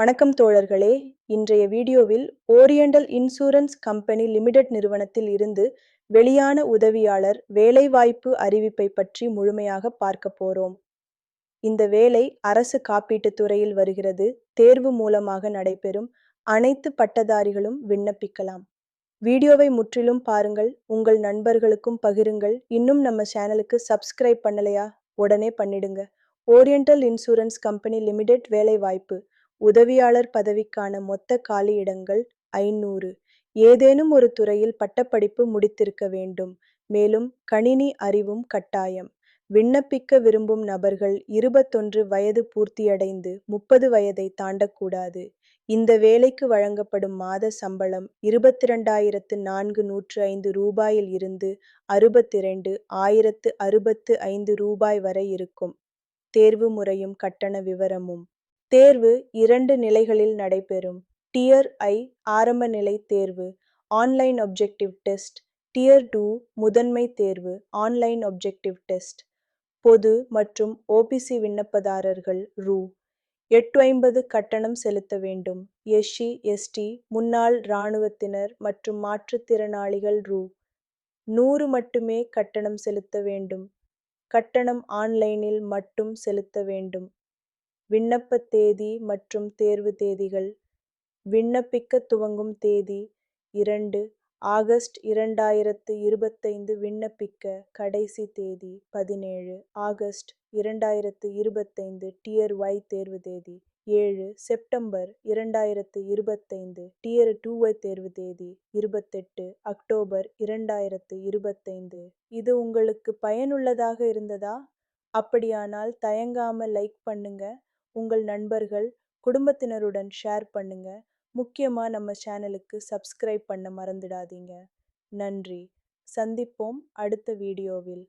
வணக்கம் தோழர்களே. இன்றைய வீடியோவில் ஓரியண்டல் இன்சூரன்ஸ் கம்பெனி லிமிடெட் நிறுவனத்தில் இருந்து வெளியான உதவியாளர் வேலைவாய்ப்பு அறிவிப்பை பற்றி முழுமையாக பார்க்க போறோம். இந்த வேலை அரசு காப்பீட்டுத் துறையில் வருகிறது. தேர்வு மூலமாக நடைபெறும் அனைத்து பட்டதாரிகளும் விண்ணப்பிக்கலாம். வீடியோவை முற்றிலும் பாருங்கள். உங்கள் நண்பர்களுக்கும் பகிருங்கள். இன்னும் நம்ம சேனலுக்கு சப்ஸ்கிரைப் பண்ணலையா? உடனே பண்ணிடுங்க. ஓரியண்டல் இன்சூரன்ஸ் கம்பெனி லிமிடெட் வேலைவாய்ப்பு உதவியாளர் பதவிக்கான மொத்த காலியிடங்கள் ஐநூறு. ஏதேனும் ஒரு துறையில் பட்டப்படிப்பு முடித்திருக்க வேண்டும். மேலும் கணினி அறிவும் கட்டாயம். விண்ணப்பிக்க விரும்பும் நபர்கள் இருபத்தொன்று வயது பூர்த்தியடைந்து முப்பது வயதை தாண்டக்கூடாது. இந்த வேலைக்கு வழங்கப்படும் மாத சம்பளம் இருபத்தி ரெண்டாயிரத்து நான்கு நூற்று ஐந்து ரூபாயில் இருந்து அறுபத்திரண்டு ஆயிரத்து அறுபத்து ஐந்து ரூபாய் வரை இருக்கும். தேர்வு முறையும் கட்டண விவரமும். தேர்வு இரண்டு நிலைகளில் நடைபெறும். டியர் ஐ ஆரம்ப நிலை தேர்வு online objective test. Tier two முதன்மை தேர்வு ஆன்லைன் ஒப்ஜெக்டிவ் டெஸ்ட். பொது மற்றும் ஓபிசி விண்ணப்பதாரர்கள் ரூ. எட்டு ஐம்பது கட்டணம் செலுத்த வேண்டும். எஸ்சி எஸ்டி முன்னாள் இராணுவத்தினர் மற்றும் மாற்றுத்திறனாளிகள் ரூ. நூறு மட்டுமே கட்டணம் செலுத்த வேண்டும். கட்டணம் ஆன்லைனில் மட்டும் செலுத்த வேண்டும். விண்ணப்ப தேதி மற்றும் தேர்வு தேதிகள். விண்ணப்பிக்க துவங்கும் தேதி இரண்டு ஆகஸ்ட் இரண்டாயிரத்து இருபத்தைந்து விண்ணப்பிக்க கடைசி தேதி பதினேழு ஆகஸ்ட் இரண்டாயிரத்து இருபத்தைந்து டியர் ஒய் தேர்வு தேதி ஏழு செப்டம்பர் இரண்டாயிரத்து இருபத்தைந்து டியர் டூ ஒய் தேர்வு தேதி இருபத்தெட்டு அக்டோபர் இரண்டாயிரத்து இருபத்தைந்து. இது உங்களுக்கு பயனுள்ளதாக இருந்ததா? அப்படியானால் தயங்காமல் லைக் பண்ணுங்கள் உங்கள் நண்பர்கள் குடும்பத்தினருடன் ஷேர் பண்ணுங்க. முக்கியமாக நம்ம சேனலுக்கு சப்ஸ்கிரைப் பண்ண மறந்துடாதீங்க. நன்றி. சந்திப்போம் அடுத்த வீடியோவில்.